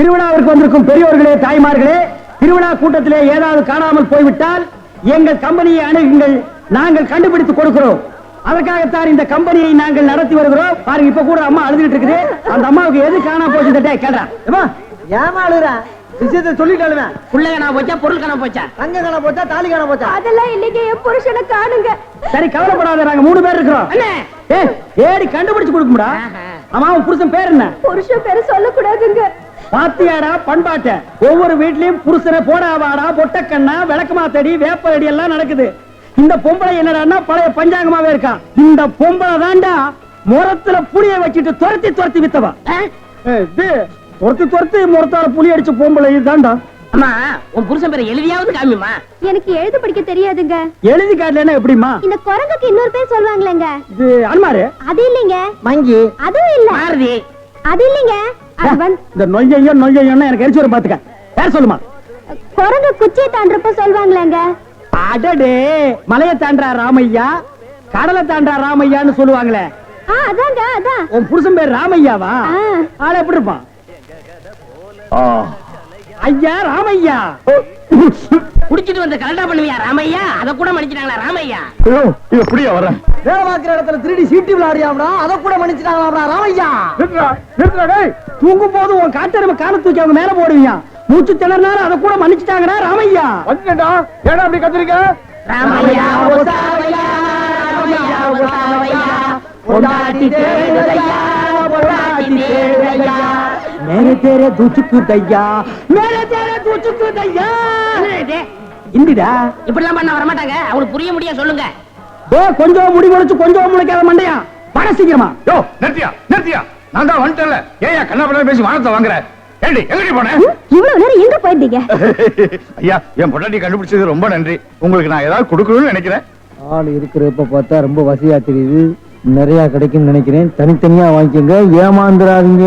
திருவிழாவிற்கு வந்திருக்கும் பெரியோர்களே தாய்மார்களே திருவிழா கூட்டத்திலே ஏதாவது காணாமல் போய்விட்டால் எங்கள் கம்பெனியை அணுகுங்கள் நாங்கள் கண்டுபிடித்து கொடுக்கிறோம். அதற்காகத்தான் இந்த கம்பெனியை நாங்கள் நடத்தி வருகிறோம். பாருங்க இப்ப கூட அம்மா அழுதுகிட்டு இருக்குது. அந்த அம்மாவுக்கு எது காணாம போச்சு ஏம்மா, ஏமா அழுகுற? விஷயத்தை சொல்லிட்டாலுமே புள்ள காணா போச்சா பொருள் காணா போச்சா? தங்க காண போச்சா தாலி காண போச்சா? அதெல்லாம் இல்லைங்க என் புருஷனை காணுங்க. சரி கவலைப்படாத நாங்க மூணு பேர் இருக்கிறோம். அண்ணே. ஏய், ஏடி கண்டுபிடிச்சு கொடுக்கும்டா. ஆமா அவன் புருஷன் பேர் என்ன? புருஷன் பேரு சொல்லக்கூடாதுங்க. பாத்தியாடா பண்பாட்ட. ஒவ்வொரு வீட்லயும் புருஷனை போடாவாடா பொட்டக்கண்ணா விளக்கமாத்தடி வேப்படி எல்லாம் நடக்குது. இந்த பொம்பளை என்னடான்னா பழைய பஞ்சாங்கமாவே இருக்கா. இந்த பொம்பளை தாண்டா முரத்துல புளிய வச்சுட்டு துரத்தி துரத்தி வித்தவா. துரத்தி துரத்தி முரத்தால புளி அடிச்ச பொம்பளை இதுதான்டா. அம்மா உன் புருஷன் பேரை எழுதியாவது காமிமா எனக்கு எழுத படிக்க தெரியாதுங்க. எழுதி காட்டலன்னா எப்படிமா இந்த குரங்குக்கு இன்னொரு பேர் சொல்லுவாங்களேங்க. இது அனுமாரு? அது இல்லைங்க. மங்கி. அதுவும் இல்ல. மாருதி. அது இல்லைங்க. இந்த நொய்யையோ நொய்யையோன்னு எனக்கு எரிச்சு வரும் பாத்துக்க. பேர் சொல்லுமா? குரங்கு குச்சியை தாண்டறப்ப சொல்லுவாங்களேங்க அடடே மலையை தாண்டா ராமையா? கடலை தாண்டா ராமையான்னு சொல்லுவாங்களே. ஆ அதாங்க அதான். உன் புருஷன் பேர் ராமையாவா? ஆ. ஆள எப்படி இருப்பான்? ஐயா ராமையா. குடிச்சிட்டு வந்து கலண்டா பண்ணுவியா ராமையா? அத கூட மன்னிச்சிட்டாங்களா ராமையா? எப்படியா வர வேலை பார்க்கிற இடத்துல திருடி சீட்டு விளையாடியாம்டா அதை கூட மன்னிச்சிட்டாங்களாம்டா ராமையா? தூங்கும் போது உன் காட்டெருமை கால தூக்கி அவங்க மேல போடுவீங்க மூச்சு திணறினாலும் அதை கூட மன்னிச்சுட்டாங்கடா ராமையா? வந்துட்டா. ஏடா அப்படி கத்திரிக்க? ராமையா ஒசாவையா ராமையா ஒசாவையா பொண்டாட்டி தேடுதையா பொண்டாட்டி மேலே தேரே தூச்சுக்கு தையா மேலே தேரே தூச்சுக்கு தையா இந்திடா. இப்படிலாம் பண்ண வர மாட்டாங்க அவங்களுக்கு புரிய முடியும் சொல்லுங்க. டே கொஞ்சம் முடி முளைச்சு கொஞ்சம் முளைக்காத மண்டையா? வட சீக்கிரமா. யோ நிறுத்தியா நிறுத்தியா. நான் தான் வந்துட்டேன்ல. ஏயா கண்ணா பேசி வானத்தை வாங்குற? ஏடி எங்கடி போன? இவ்வளவு நேரம் எங்க போயிருந்தீங்க? ஐயா என் பொண்டாட்டி கண்டுபிடிச்சது ரொம்ப நன்றி. உங்களுக்கு நான் ஏதாவது கொடுக்கணும்னு நினைக்கிறேன். ஆள் இருக்கிறப்ப பார்த்தா ரொம்ப வசதியா தெரியுது. நிறைய கிடைக்கும் நினைக்கிறேன். தனித்தனியா வாங்கிக்கோங்க. ஏமாந்துடாதீங்க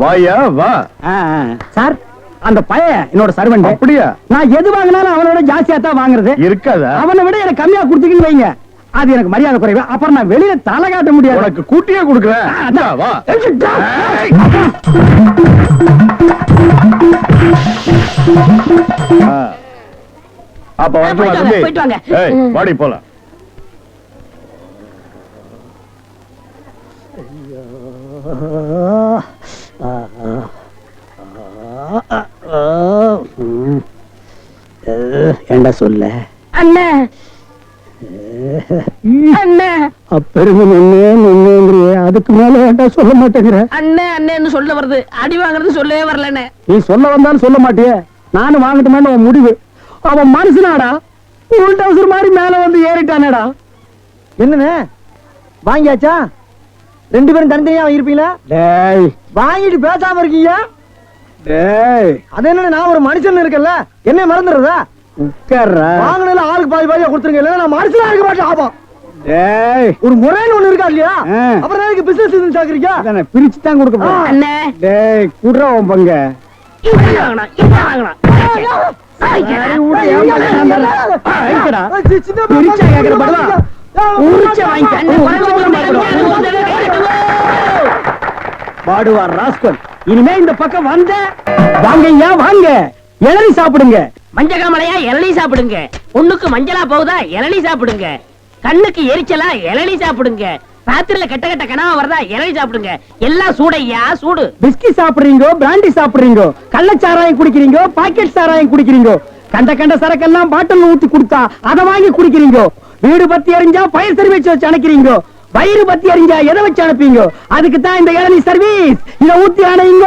வாயா வா. சார் அந்த பையன் என்னோட சர்வெண்ட் அப்படியா? நான் எது வாங்கினாலும் அவனோட ஜாஸ்தியா தான் வாங்குறது. இருக்காதா? அவனை விட எனக்கு கம்மியா கொடுத்தீங்கன்னு வைங்க. அது எனக்கு மரியாதை குறைவு. அப்புறம் நான் வெளியில தலை காட்ட முடியாது. உனக்கு கூட்டியே கொடுக்குறேன். அப்ப வந்து வாடி போலாம். ஏண்டா சொல்ல. அண்ணே. அதுக்கு மேல ஏண்டா சொல்ல மாட்டேங்கிற? அண்ணே அண்ணேன்னு சொல்ல வருது. அடி வாங்குறது சொல்லவே வரலண்ணே. நீ சொல்ல வந்தாலும் சொல்ல மாட்டியே. நானும் வாங்கட்டுமேன்னு உன் முடிவு. அவன் மனுஷனாடா. உள் டவுசர் மாதிரி மேல வந்து ஏறிட்டானேடா. என்னண்ணே? வாங்கியாச்சா? ரெண்டு பேரும் தனித்தனியா வாங்கியிருப்பீங்களா டேய். வாங்கிட்டு பேசாம இருக்கீங்க? டேய். அது என்ன நான் ஒரு மனுஷன் இருக்கேன்ல. என்ன மறந்துடுறதா? வாங்கினதுல ஆளுக்கு பாதி பாதியா கொடுத்துருங்க. இல்ல நான் மாட்டேன். ஆபம் டேய். ஒரு முறைன்னு ஒண்ணு இருக்கா இல்லையா. அப்புறம் எனக்கு பிசினஸ் இது சாக்குறீங்க? அதானே பிரிச்சு தான் கொடுக்க போறேன். அண்ணே. டேய் குடுறா உன் பங்க. பாடுவார் ராஸ்கல். இனிமே இந்த பக்கம் வந்த வாங்க ஐயா வாங்க? இளநி சாப்பிடுங்க. மஞ்ச காமலையா இளநீ சாப்பிடுங்க. பொண்ணுக்கு மஞ்சளா போகுதா இளநீ சாப்பிடுங்க. கண்ணுக்கு எரிச்சலா இளநீ சாப்பிடுங்க. ராத்திரில கெட்ட கெட்ட கனவா வருதா இளநீ சாப்பிடுங்க. எல்லாம் சூடையா சூடு. பிஸ்கி சாப்பிடுறீங்க பிராண்டி சாப்பிடுறீங்க கள்ளச்சாராயம் குடிக்கிறீங்க பாக்கெட் சாராயம் குடிக்கிறீங்க கண்ட கண்ட சரக்கெல்லாம் பாட்டில் ஊத்தி கொடுத்தா அதை வாங்கி குடிக்கிறீங்க வீடு பத்தி எரிஞ்சா ஃபயர் சர்வீஸ் வச்சு அணைக்கிறீங்க வயிறு பத்தி எரிஞ்சா எதை வச்சு அனுப்பீங்க அதுக்கு தான் இந்த இளநீ சர்வீஸ் இத ஊத்தி அணையுங்க.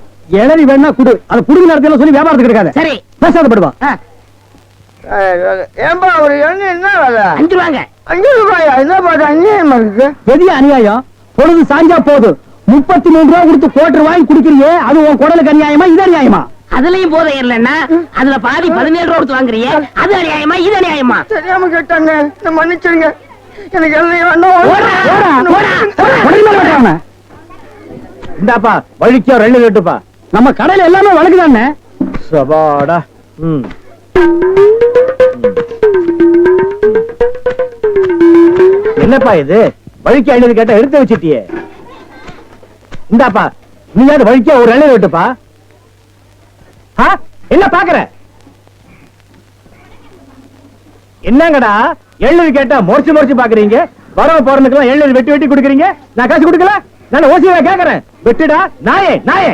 இளநீ வேணா குடு. அதை புடுங்க நடத்தில சொல்லி வியாபாரத்துக்கு இருக்காது. சரி. பேசாத படுவா ஆ, ஏன்பா ஒரு எண்ணெய் என்ன வேலை? அஞ்சு ரூபாங்க. அஞ்சு ரூபாயா? என்ன பாட்டு அநியாயமா இருக்கு? பெரிய அநியாயம்? பொழுது சாஞ்சா போதும் முப்பத்தி மூணு ரூபா கொடுத்து கோட்டர் வாங்கி குடிக்கிறியே அது உன் குடலுக்கு அநியாயமா இது அநியாயமா? அதுலயும் போதை இல்லைன்னா அதுல பாதி பதினேழு ரூபா கொடுத்து வாங்குறியே அது அநியாயமா இது அநியாயமா? தெரியாம கேட்டாங்க. மன்னிச்சிருங்க. எனக்கு எண்ணெய் வேண்டாம். இந்தாப்பா வழிக்கோ ரெண்டு கட்டுப்பா. நம்ம கடையில எல்லாமே வழக்குதானே? சபாடா ம். என்னப்பா இது? வழிக்கு அழுது கேட்டா எடுத்து வச்சிட்டியே. இந்தாப்பா நீயாவது வழிக்க ஒரு இளநீர் விட்டுப்பா. ஆ? என்ன பாக்குற? என்னங்கடா எழுநூறு கேட்டா முறைச்சு முறைச்சு பாக்குறீங்க? வரவ போறதுக்கெல்லாம் எழுநூறு வெட்டி வெட்டி கொடுக்குறீங்க? நான் காசு கொடுக்கல? நான் ஓசியா கேக்குறேன். வெட்டுடா நாயே நாயே.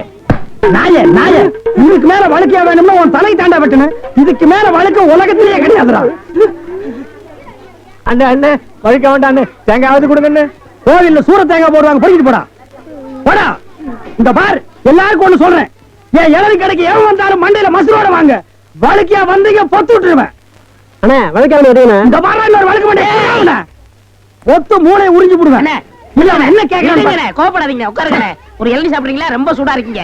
நாயே நாயே இதுக்கு மேல வழக்கியா வேணும்னா உன் தலை தாண்டா வெட்டணும். இதுக்கு மேல வழக்கு உலகத்திலேயே கிடையாதுடா. அண்ணே அண்ணே வழிக்க வேண்டாம் அண்ணே. தேங்காவது கொடுங்க கோவில்ல சூர தேங்காய் போடுவாங்க போயிட்டு போடா. போடா. இந்த பார் எல்லாருக்கும் ஒண்ணு சொல்றேன். என் இளவு கடைக்கு எவன் வந்தாலும் மண்டையில மசுரோட வாங்க. வழுக்கியா வந்தீங்க பொத்து விட்டுருவேன். அண்ணே விளக்காம எடுங்கண்ணே இந்த பாரா இன்னொரு வழுக்க மாட்டேன் பொத்து மூளை உறிஞ்சு போடுவேன். அண்ணே, இல்ல அவன் என்ன கேட்கறான் இருங்கண்ணே, கோவப்படாதீங்க உட்காருங்க ஒரு இளநீ சாப்பிடுறீங்களா? ரொம்ப சூடா இருக்கீங்க.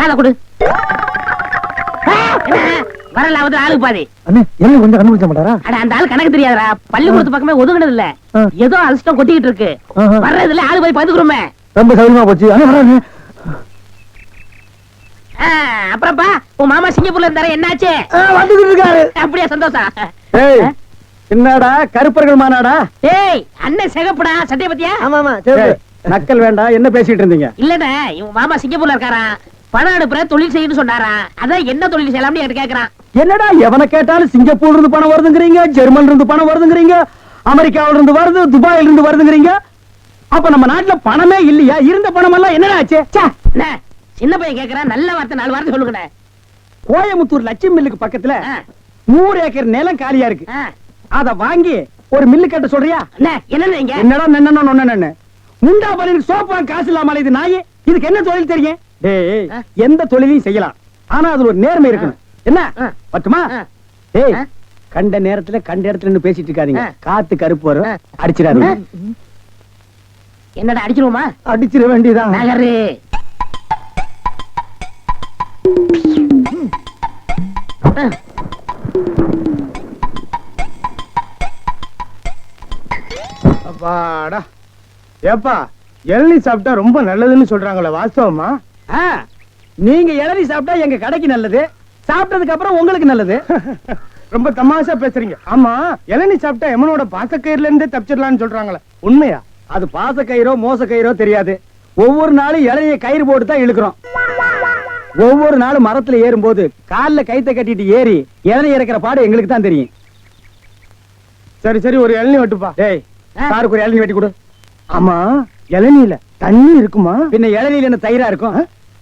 காதை கொடு. ஆ, என்ன? வர லாபத்துல ஆளுக்கு பாதி. அண்ணே என்ன கொஞ்சம் கண்டுபிடிச்ச மாட்டாரா? அட அந்த ஆள் கணக்கு தெரியாதடா. பள்ளிக்கூடத்து பக்கமே ஒதுங்கினது இல்ல. ஏதோ அலசிட்டம் கொட்டிக்கிட்டு இருக்கு. வர்றதுல ஆளு போய் பதுக்குறோமே ரொம்ப சௌரியமா போச்சு. அண்ணே வராரு ஆ, அப்புறம்ப்பா உன் மாமா சிங்கப்பூர்ல இருந்தாரு என்னாச்சு? வந்துகிட்டு இருக்காரு. அப்படியே சந்தோஷம்? என்னடா கருப்பர்கள் மாநாடா? ஏய் அண்ணன் சிகப்புடா சட்டைய பத்தியா? ஆமா ஆமா சரி ஏய், நக்கல் வேண்டாம் என்ன பேசிட்டு இருந்தீங்க? இல்லண்ணே இவன் மாமா சிங்கப்பூர்ல இருக்காராம் பணம் அனுப்புற தொழில் செய்யணும்னு சொன்னாரா? அதான் என்ன தொழில் செய்யலாம்னு என்கிட்ட கேக்குறான். என்னடா எவனை கேட்டாலும் சிங்கப்பூர்ல இருந்து பணம் வருதுங்கிறீங்க ஜெர்மன்ல இருந்து பணம் வருதுங்கிறீங்க அமெரிக்காவில இருந்து வருது துபாயில இருந்து வருதுங்கிறீங்க. அப்ப நம்ம நாட்டுல பணமே இல்லையா? இருந்த பணம் எல்லாம் என்னடா ஆச்சு? சின்ன பையன் கேக்குறான் நல்ல வார்த்தை நாலு வார்த்தை சொல்லுங்கண்ணே. கோயமுத்தூர் லட்சுமி மில்லுக்கு பக்கத்துல நூறு ஏக்கர் நிலம் காலியா இருக்கு. அத வாங்கி ஒரு மில்லு கட்ட சொல்றியா? என்னடா நொன்னன்னு முண்டா பலின் சோப்பா காசு இல்லாம இது நாயே. இதுக்கு என்ன தொழில் தெரியும்? டேய். எந்த தொழிலையும் செய்யலாம். ஆனா அதுல ஒரு நேர்மை இருக்கணும். என்ன. பட்டுமா. டேய். கண்ட நேரத்துல கண்ட இடத்துல பேசிட்டு இருக்காதீங்க. காத்து கருப்பு வரும். ஆ. அடிச்சிடாதீங்க. என்னடா அடிச்சிருவோமா? அடிச்சிட வேண்டியதான் நகரு. அப்பாடா. ஏப்பா இளநீ சாப்பிட்டா ரொம்ப நல்லதுன்னு சொல்றாங்களே வாஸ்தவமா? நீங்க இளநீ சாப்பிட்டா எங்க கடைக்கு நல்லது சாப்பிட்டதுக்கு அப்புறம் உங்களுக்கு நல்லது. ரொம்ப தமாஷா பேசுறீங்க. ஆமா இளநீ சாப்பிட்டா எமனோட பாசக்கயிறுல இருந்தே தப்பிச்சிடலாம்னு சொல்றாங்களே. உண்மையா? அது பாசக்கயிறோ மோச கயிறோ தெரியாது. ஒவ்வொரு நாளும் இளநிய கயிறு போட்டு தான் இழுக்கிறோம். ஒவ்வொரு நாளும் மரத்துல ஏறும்போது கால்ல கைத்த கட்டிட்டு ஏறி இளநீ இறக்கிற பாடு எங்களுக்கு தான் தெரியும். சரி சரி ஒரு இளநீ வெட்டுப்பா. டேய் சாருக்கு ஒரு இளநீ வெட்டி கொடு. ஆமா இளநீல தண்ணி இருக்குமா? பின்ன இளநீல என்ன தயிரா இருக்கும்?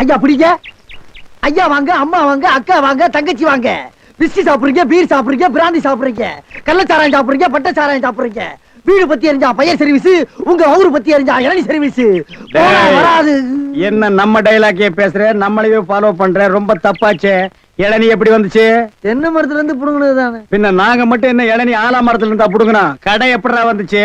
ஐயா பிடிங்க. ஐயா வாங்க அம்மா வாங்க அக்கா வாங்க தங்கச்சி வாங்க. பிஸ்கி சாப்பிடுறீங்க பீர் சாப்பிடுறீங்க பிராந்தி சாப்பிடுறீங்க. கள்ளச்சாராயம் சாப்பிடுறீங்க பட்ட சாராயம் சாப்பிடுறீங்க. வீடு பத்தி எரிஞ்சா பையன் சர்வீஸ் உங்க ஊரு பத்தி எரிஞ்சா இளநி சர்வீஸ் வராது. என்ன நம்ம டைலாக்கே பேசுற? நம்மளையே ஃபாலோ பண்ற? ரொம்ப தப்பாச்சே. இளநீ எப்படி வந்துச்சு? தென்னை மரத்துல இருந்து புடுங்கினது தானே பின்ன நாங்க மட்டும் என்ன இளநீ ஆலா மரத்துல இருந்தா புடுங்கணும் கடை எப்படிடா வந்துச்சு?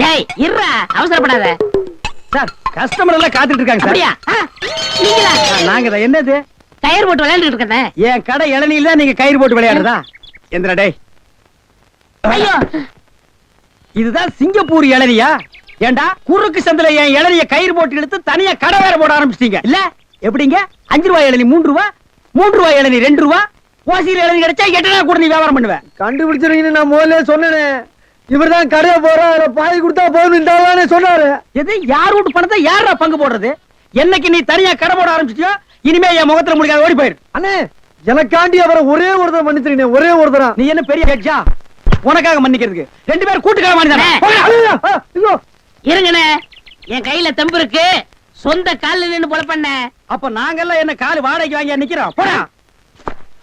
டேய் இருடா அவசரப்படாத. சார் கஸ்டமர் எல்லாம் காத்துட்டு இருக்காங்க சார். அப்படியா? ஆ, நீங்களா? ஆ, நாங்க தான் என்னது? கயிறு போட்டு விளையாண்டுட்டு இருக்கேன் என் கடை இளநில தான் நீங்க கயிறு போட்டு விளையாடுறதா? எந்திரா டேய். ஐயோ. இதுதான் சிங்கப்பூர் இளநியா? ஏண்டா குறுக்கு சந்தில என் இளநிய கயிறு போட்டு எடுத்து தனியா கடை வேற போட ஆரம்பிச்சிட்டீங்க. இல்ல எப்படிங்க? அஞ்சு ரூபாய் இளநி மூன்று ரூபா? மூன்று ரூபாய் இளநி ரெண்டு ரூபா? ஓசியில் இளநி கிடைச்சா எட்டனா கூட நீ வியாபாரம் பண்ணுவேன் கண்டுபிடிச்சிருக்கீங்கன்னு நான் முதல்ல சொன்னேனே. இவர்தான் கடையை போறா பாதி கொடுத்தா போதும் இந்த சொன்னாரு. எது யார் வீட்டு பணத்தை யாரா பங்கு போடுறது? என்னைக்கு நீ தனியா கடை போட ஆரம்பிச்சிட்டியோ இனிமே என் முகத்துல முடிக்காத ஓடி போயிரு. அண்ணே எனக்காண்டி அவரை ஒரே ஒருத்தர் மன்னிச்சிருக்கீங்க ஒரே ஒருத்தரா? நீ என்ன பெரிய ஹெட்ஜா உனக்காக மன்னிக்கிறதுக்கு. ரெண்டு பேரும் கூட்டுக்கிற மாதிரி ஐயோ இருங்கண்ணே. என் கையில தெம்பு இருக்கு. சொந்த கால்ல நின்னு பொல பண்ண அப்ப நாங்கெல்லாம் என்ன காலு வாடகைக்கு வாங்கி நிக்கிறோம்? போடா.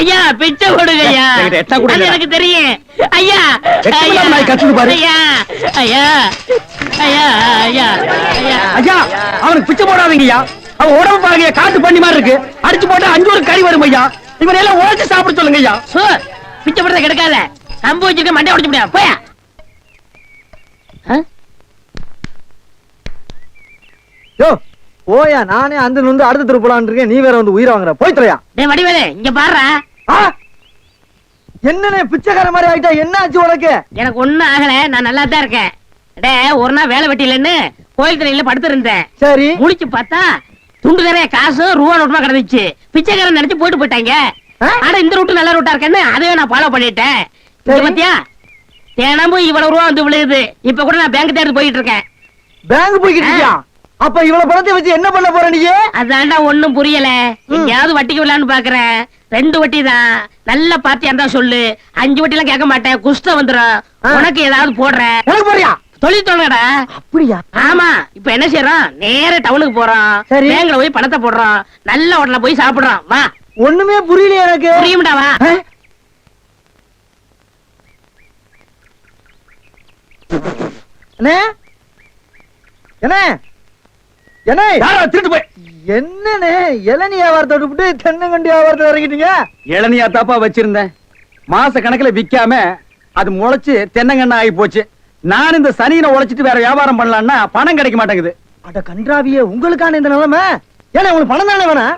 ஐயா பிச்சை போடுங்க ஐயா? எனக்கு தெரியும். ஐயா ஐயா கத்துது பாரு. ஐயா ஐயா ஐயா ஐயா ஐயா. ஐயா அவனுக்கு பிச்சை போடாதீங்கய்யா. அவன் உடம்பு பாருங்க காட்டு பண்ணி மாதிரி இருக்கு. அடிச்சு போட்டா அஞ்சு ஒரு கறி வரும் ஐயா இவனை எல்லாம் உழைச்சு சாப்பிட சொல்லுங்க ஐயா சோ பிச்சை போடுறத கிடைக்காத. கம்பு வச்சிருக்க மண்டை உடைச்சு முடியாது போயா? யோ ஓயா நானே அந்த வந்து அடுத்த தெரு போலான்னு இருக்கேன். நீ வேற வந்து உயிரை வாங்குற. போய் தொலையா. டேய் வடிவேலு இங்க பாருடா. ஆ! என்னண்ணே பிச்சைக்கார மாதிரி ஆயிட்டா? என்ன ஆச்சு உனக்கு? எனக்கு ஒண்ணும் ஆகல. நான் நல்லா தான் இருக்கேன். டே ஒரு நாள் வேலை வெட்டிலன்னு கோயில் தலையில படுத்திருந்தேன். சரி. முழிச்சு பார்த்தா துண்டு நிறைய காசு ரூபா நோட்டுமா கிடந்துச்சு. பிச்சைக்காரன் நினைச்சு போயிட்டு போயிட்டாங்க? ஆனா இந்த ரூட்டு நல்ல ரூட்டா இருக்கேன்னு அதையே நான் ஃபாலோ பண்ணிட்டேன். பாத்தியா? தினமும் இவ்வளவு ரூபா வந்து விழுகுது. இப்ப கூட நான் பேங்க் தேடி போயிட்டு இருக்கேன். பேங்க் போய்கிட்டு இருக்கியா? அப்ப இவ்வளவு பணத்தை வச்சு என்ன பண்ண போற நீ அதான்டா ஒண்ணும் புரியல. எங்கேயாவது வட்டிக்கு விடலான்னு பாக்குறேன். ரெண்டு வட்டி தான் நல்ல பார்ட்டியா இருந்தா சொல்லு. அஞ்சு வட்டி எல்லாம் கேட்க மாட்டேன். குஷ்டம் வந்துரும். ஆ. உனக்கு ஏதாவது போடுறேன் எனக்கு போறியா தொழில் தொடங்கடா. அப்படியா? ஆமா. இப்ப என்ன செய்யறோம் நேர டவுனுக்கு போறோம். பேங்க்ல போய் பணத்தை போடுறோம். நல்ல ஹோட்டல்ல போய் சாப்பிடுறோம். வா. ஒண்ணுமே புரியலையே எனக்கு. புரியும்டா வா? அண்ணே? என்ன என்ன? யாரா திருட்டு போய். என்னண்ணே இளநீ வியாபாரத்தை விட்டு தென்னங்கண்டி வியாபாரத்தை இறங்கிட்டீங்க? இளநியா தாப்பா வச்சிருந்தேன். மாச கணக்குல விக்காம அது முளைச்சு தென்னங்கண்ணா ஆகி போச்சு. நான் இந்த சனியில உழைச்சிட்டு வேற வியாபாரம் பண்ணலாம்னா பணம் கிடைக்க மாட்டேங்குது. அட கன்றாவியே உங்களுக்கான இந்த நிலைமை? ஏன்னா உங்களுக்கு பணம் தானே வேணாம்?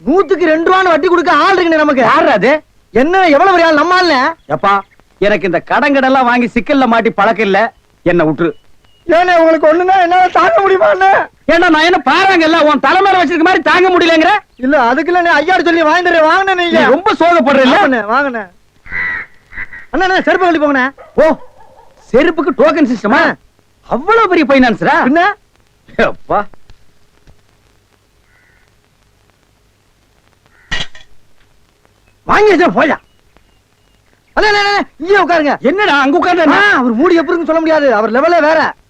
நூத்துக்கு ரெண்டு ரூபான்னு வட்டி கொடுக்க ஆள் இருக்குண்ணே நமக்கு. யாரு அது? என்ன எவ்வளவு பெரிய ஆள் நம்ம எப்பா எனக்கு இந்த கடன் கடன்லாம் வாங்கி சிக்கல்ல மாட்டி பழக்கம் இல்ல. என்ன விட்டுரு ஏன்னா உங்களுக்கு ஒண்ணுன்னா என்னால தாங்க முடியுமா ஏன்னா நான் என்ன பாருங்கல்ல உன் தலைமையில வச்சிருக்க மாதிரி தாங்க முடியலங்கிற? இல்ல அதுக்கு இல்ல ஐயாடு சொல்லி வாங்கிட்டு வாங்கினே நீ நீங்க. ரொம்ப சோகப்படுற இல்ல? வாங்கண்ணே வாங்கண்ணே. அண்ணா செருப்பு கழட்டி போங்கண்ணே. ஓ செருப்புக்கு டோக்கன் சிஸ்டமா அவ்வளவு பெரிய பைனான்ஸ்ரா பின்ன? அப்பா வாங்கி போயா அண்ணா இங்கே உட்காருங்க. என்னடா அங்க ஆ, உட்கார்ந்து அவர் மூடி எப்படி இருக்குன்னு சொல்ல முடியாது. அவர் லெவலே வேற.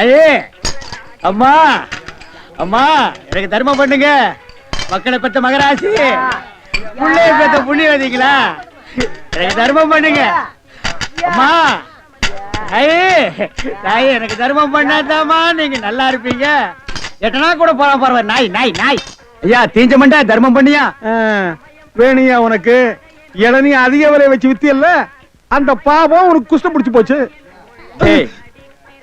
ஐயே அம்மா அம்மா எனக்கு தர்மம் பண்ணுங்க. மக்களை பெற்ற மகராசி. புள்ளைய பெற்ற புண்ணியவதிங்களா எனக்கு தர்மம் பண்ணுங்க. அம்மா ஐயே தாயே எனக்கு தர்மம் பண்ணாதாம்மா. நீங்க நல்லா இருப்பீங்க. எட்டனா கூட போற பரவாயில்ல நாய் நாய் நாய். ஐயா தீஞ்ச மண்டா தர்மம் பண்ணியா? வேணியா உனக்கு. இளநீ அதிக விலை வச்சு வித்தியல்ல. அந்த பாவம் உனக்கு குஷ்டம் பிடிச்சு போச்சு.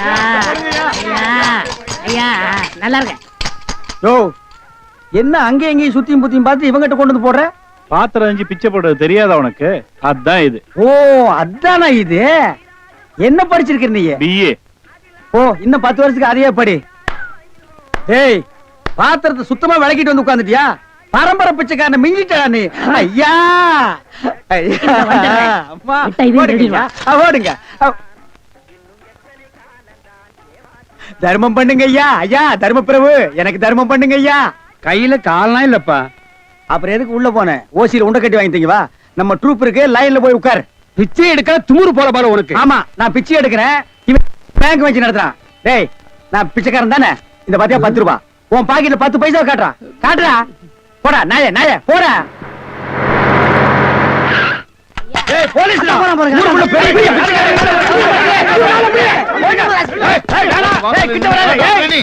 ஐயா ஐயா ஐயா நல்லா இருக்க யோ என்ன அங்க எங்கேயும் சுத்தியும் புத்தியும் பார்த்து இவங்கிட்ட கொண்டு வந்து போடுற? பாத்திரம் அஞ்சு பிச்சை போடுறது தெரியாதா உனக்கு? அதான் இது. ஓ அதானா இது? என்ன படிச்சிருக்க நீ? பிஏ ஓ இன்னும் பத்து வருஷத்துக்கு அதையே படி. ஏய் பாத்திரத்தை சுத்தமா விளக்கிட்டு வந்து உட்கார்ந்துட்டியா? பரம்பரை பிச்சைக்காரன் மிஞ்சிட்டா நீ. ஐயா ஐயா. அம்மா, ஓடுங்க. ஓடுங்க. தர்மம் பண்ணுங்க ஐயா ஐயா தர்மப்பிரபு எனக்கு தர்மம் பண்ணுங்க ஐயா கையில கால்லாம் இல்லப்பா. அப்புறம் எதுக்கு உள்ள போனேன்? ஓசியில உண்டை கட்டி வாங்கிட்டீங்க வா. நம்ம ட்ரூப் இருக்கு லைன்ல போய் உட்கார். பிச்சை எடுக்க துமுறு போல பாரு உனக்கு. ஆமா நான் பிச்சை எடுக்கிறேன். இவன் பேங்க் வச்சு நடத்துறான். டேய் நான் பிச்சைக்காரன் தானே? இந்த பாத்தியா பத்து ரூபா. உன் பாக்கெட்ல பத்து பைசா காட்டுறா. காட்டுறா. போடா நாய நாய போடா ஏய் போலீஸ்டா ஊருக்குள்ள பெரிய பெரிய ஏய், கிட்ட வராத. ஏய்,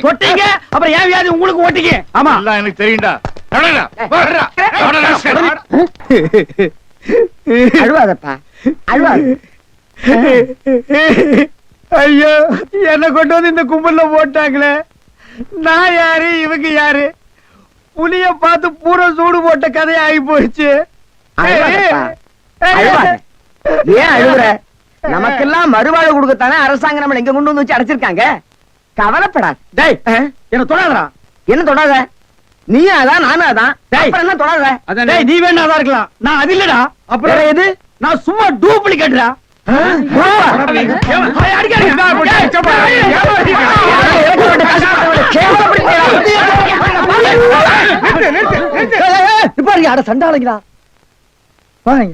தொட்டீங்க அப்புறம் ஏன் வியாதி உங்களுக்கு ஓட்டிங்க ஆமா. எல்லாம் எனக்கு தெரியும்டா. அழுவாதப்பா. அழுவாத. ஐயோ என்ன கொண்டு வந்து இந்த கும்பல்ல போட்டாங்களே. நான் யாரு? இவங்க யாரு? புலிய பார்த்து பூரா சூடு போட்ட கதை ஆகி போச்சு. அழுவாதப்பா. அழுவாத. ஏன் அழுகுற நமக்கெல்லாம் மறுவாழ்வு கொடுக்கத்தானே அரசாங்கம் நம்மள எங்க கொண்டு வந்து வச்சு அடைச்சிருக்காங்க கவலைப்படாத டேய் என்ன தொடாதடா என்ன தொடாத நீயும் அதான் நானும் அதான். அப்புறம் என்ன தொடாத டேய் நீ வேணா தான் இருக்கலாம் நான் அது இல்லடா அப்புறம் எது? நான் சும்மா டூப்ளிகேட்டா சண்டாளங்களா வாங்க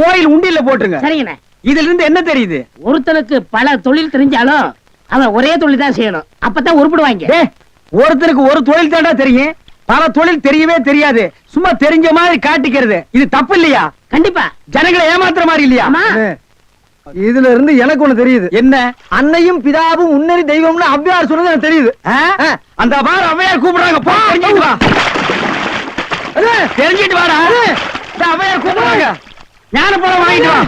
கோயில் உண்டியல்ல போட்டுருங்க. சரிங்கண்ணே. இதுல இருந்து என்ன தெரியுது? ஒருத்தனுக்கு பல தொழில் தெரிஞ்சாலும் அவன் ஒரே தொழில் தான் செய்யணும். அப்பதான் உருப்பிடுவாங்க. ஒருத்தருக்கு ஒரு தொழில் தாண்டா தெரியும். பல தொழில் தெரியவே தெரியாது. சும்மா தெரிஞ்ச மாதிரி காட்டிக்கிறது. இது தப்பு இல்லையா? கண்டிப்பா. ஜனங்களை ஏமாத்துற மாதிரி இல்லையா? இதுல இருந்து எனக்கு ஒண்ணு தெரியுது. என்ன? அன்னையும் பிதாவும் முன்னறி தெய்வம்னு அவ்வியார் சொன்னது எனக்கு தெரியுது. அந்த பார் அவையார் கூப்பிடுறாங்க. போ தெரிஞ்சிட்டு வா. தெரிஞ்சிட்டு வாடா. அவையார் கூப்பிடுறாங்க. ஞான பழம் வாங்கிட்டு வா.